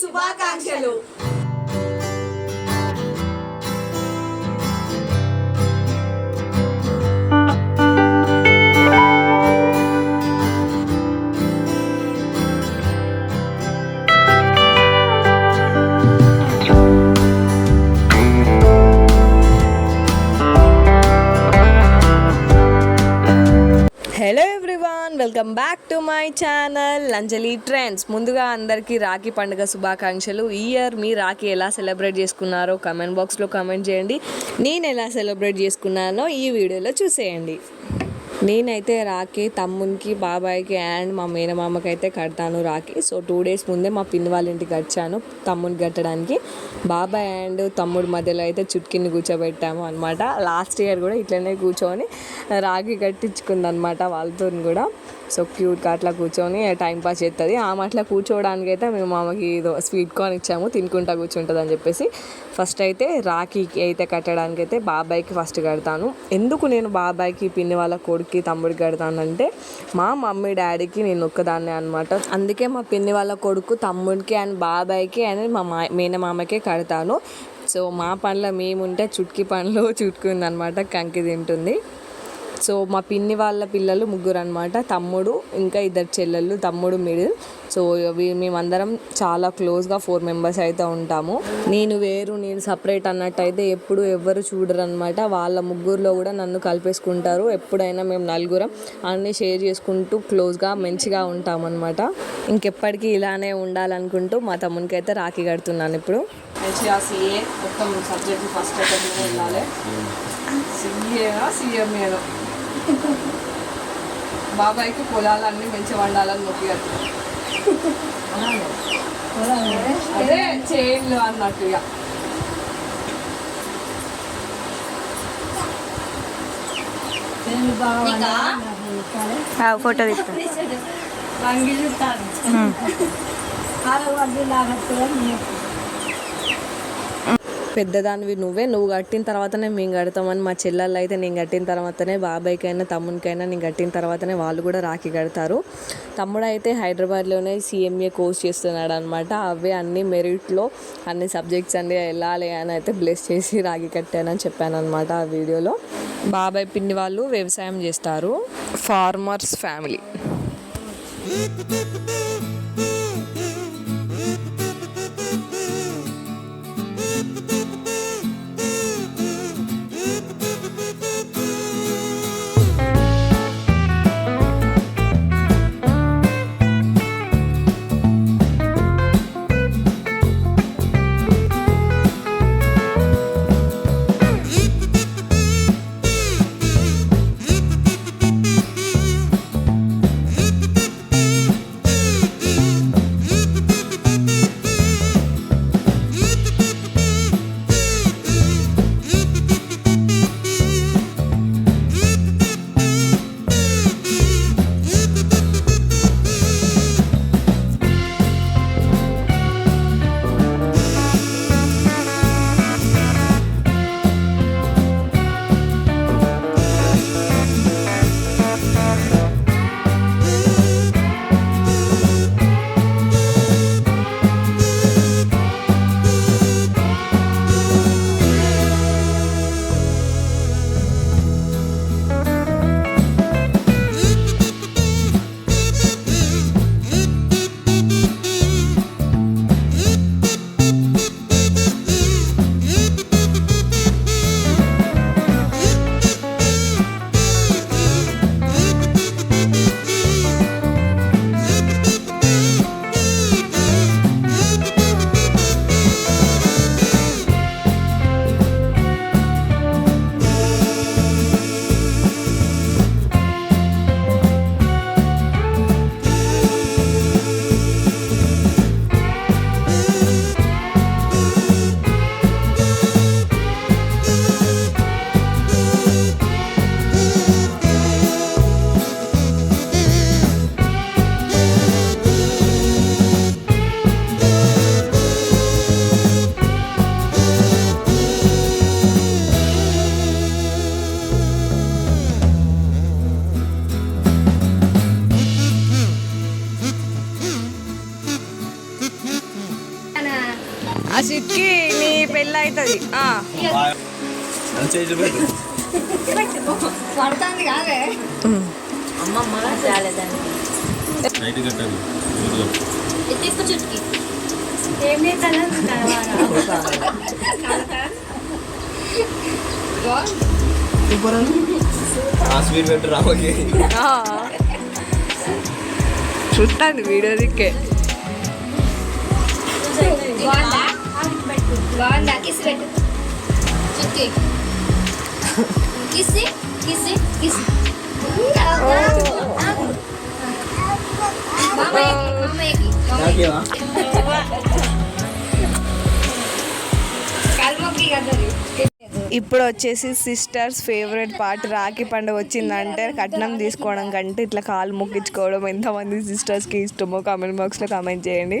శుభాకాంక్షలు. My channel Anjali trends. ముందుగా అందరికీ రాఖీ పండుగ శుభాకాంక్షలు. ఈ ఇయర్ మీ రాఖీ ఎలా సెలబ్రేట్ చేసుకున్నారో కమెంట్ బాక్స్లో కమెంట్ చేయండి. నేను ఎలా సెలబ్రేట్ చేసుకున్నానో ఈ వీడియోలో చూసేయండి. నేనైతే రాఖీ తమ్మునికి బాబాయ్కి అండ్ మా మేనమామకి అయితే కడతాను రాఖీ. సో టూ డేస్ ముందే మా పిన్ని వాళ్ళ ఇంటికి వచ్చాను తమ్మునికి కట్టడానికి. బాబాయ్ అండ్ తమ్ముడు మధ్యలో అయితే చుట్కిని కూర్చోబెట్టాము అనమాట లాస్ట్ ఇయర్ కూడా ఇట్లనే కూర్చొని రాఖీ కట్టించుకుందనమాట వాళ్ళతో కూడా. సో క్యూట్గా అట్లా కూర్చొని టైం పాస్ చేస్తుంది ఆమె అట్లా కూర్చోవడానికి అయితే మేము ఆమెకి ఏదో స్వీట్ కార్న్ ఇచ్చాము తినుకుంటా కూర్చుంటుంది అని చెప్పేసి. ఫస్ట్ అయితే రాఖీకి అయితే కట్టడానికి అయితే బాబాయ్కి ఫస్ట్ కడతాను. ఎందుకు నేను బాబాయ్కి పిన్ని వాళ్ళ కొడుక్కి తమ్ముడికి కడతానంటే మా మమ్మీ డాడీకి నేను ఒక్కదాన్నే అనమాట అందుకే మా పిన్ని వాళ్ళ కొడుకు తమ్ముడికి అండ్ బాబాయ్కి అండ్ మా మా మేనమామకే కడతాను. సో మా పనుల మేముంటే చుట్కి పనులు చుట్టుకుందనమాట కంకి తింటుంది. సో మా పిన్ని వాళ్ళ పిల్లలు ముగ్గురు అనమాట తమ్ముడు ఇంకా ఇద్దరు చెల్లెళ్ళు తమ్ముడు మిడిల్ సో వీ- మేమందరం చాలా క్లోజ్గా ఫోర్ మెంబర్స్ అయితే ఉంటాము. నేను వేరు నేను సపరేట్ అన్నట్టు అయితే ఎప్పుడు ఎవ్వరు చూడరు అనమాట వాళ్ళ ముగ్గురులో కూడా నన్ను కలిపేసుకుంటారు. ఎప్పుడైనా మేము నలుగురం అన్నీ షేర్ చేసుకుంటూ క్లోజ్గా మంచిగా ఉంటామన్నమాట. ఇంకెప్పటికీ ఇలానే ఉండాలనుకుంటూ మా తమ్మునికి అయితే రాఖీ కడుతున్నాను ఇప్పుడు. మంచిగా సీఏ మొత్తం సబ్జెక్ట్ ఫస్ట్ వెళ్ళాలి. సీఏనా సీఎంఏనో బాబాయ్కి పొలాలన్నీ మంచిగా వండాలని నొప్పి అదే చైన్లు అన్నట్టుగా ఫోటో తీస్తాను పెద్దదానివి నువ్వే. నువ్వు కట్టిన తర్వాతనే మేము కడతామని మా చెల్లెళ్ళు అయితే నేను కట్టిన తర్వాతనే బాబాయ్కైనా తమ్మునికైనా నేను కట్టిన తర్వాతనే వాళ్ళు కూడా రాఖీ కడతారు. తమ్ముడు అయితే హైదరాబాద్లోనే సీఎంఏ కోర్స్ చేస్తున్నాడు అనమాట అవే అన్ని మెరిట్లో అన్ని సబ్జెక్ట్స్ అన్ని వెళ్ళాలి అని అయితే బ్లెస్ చేసి రాఖీ కట్టానని చెప్పాను అనమాట ఆ వీడియోలో. బాబాయ్ పిన్ని వాళ్ళు వ్యవసాయం చేస్తారు. Farmers family. అసిట్కి నీ పెళ్ళి అవుతుంది. పడుతుంది కాదే. అమ్మమ్మ చుట్టుకి. ఏం ఆ స్వీట్ పెట్టు రామకి చుట్టాను వీడియో దిక్కే. బాగుందా బాగుందా కిస్ పెట్టు చుట్టుకి కిస్ కిస్ కిస్ మామయ్యకి మామయ్యకి నాకేవా కల్మొక్కి కదది ఇప్పుడు వచ్చేసి సిస్టర్స్ ఫేవరెట్ పార్ట్ రాఖీ పండుగ వచ్చిందంటే కట్నం తీసుకోవడం కంటే ఇట్లా కాలు మొక్కించుకోవడం ఎంతమంది సిస్టర్స్కి ఇష్టమో కామెంట్ బాక్స్లో కామెంట్ చేయండి.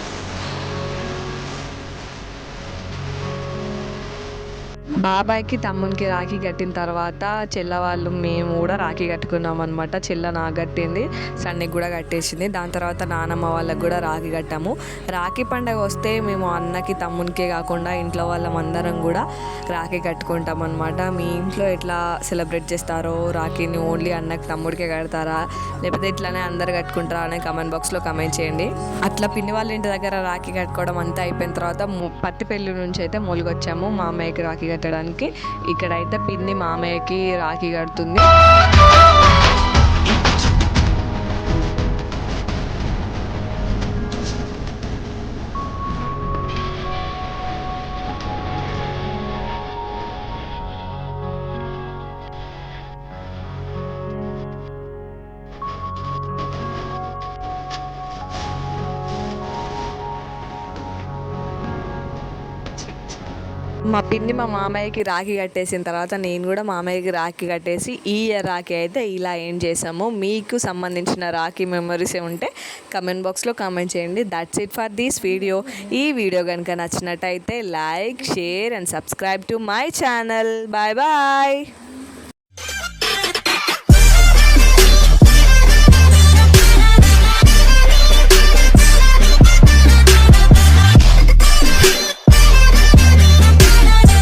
బాబాయ్కి తమ్మునికి రాఖీ కట్టిన తర్వాత చెల్ల వాళ్ళు మేము కూడా రాఖీ కట్టుకున్నాం అనమాట చెల్ల నాకు కట్టింది సన్నికి కూడా కట్టేసింది. దాని తర్వాత నానమ్మ వాళ్ళకి కూడా రాఖీ కట్టాము. రాఖీ పండగ వస్తే మేము అన్నకి తమ్మునికే కాకుండా ఇంట్లో వాళ్ళం అందరం కూడా రాఖీ కట్టుకుంటాం అనమాట మీ ఇంట్లో ఎట్లా సెలబ్రేట్ చేస్తారో రాఖీని ఓన్లీ అన్నకి తమ్ముడికే కడతారా? లేకపోతే ఇట్లానే అందరు కట్టుకుంటారా అనే కమెంట్ బాక్స్లో కమెంట్ చేయండి. అట్లా పిన్ని వాళ్ళ ఇంటి దగ్గర రాఖీ కట్టుకోవడం అంతా అయిపోయిన తర్వాత పత్తి పెళ్ళి నుంచి అయితే మొలుగొచ్చాము. అమ్మాయికి రాఖీ చేయడానికి ఇక్కడైతే పిన్ని మామయ్యకి రాఖీ కడుతుంది. మా పిన్ని మా మామయ్యకి రాఖీ కట్టేసిన తర్వాత నేను కూడా మామయ్యకి రాఖీ కట్టేసి ఈ ఇయర్ రాఖీ అయితే ఇలా ఏం చేసాము మీకు సంబంధించిన రాఖీ మెమరీస్ ఉంటే కమెంట్ బాక్స్లో కామెంట్ చేయండి. That's it for this video ఈ వీడియో కనుక నచ్చినట్టయితే like share and subscribe to my channel bye bye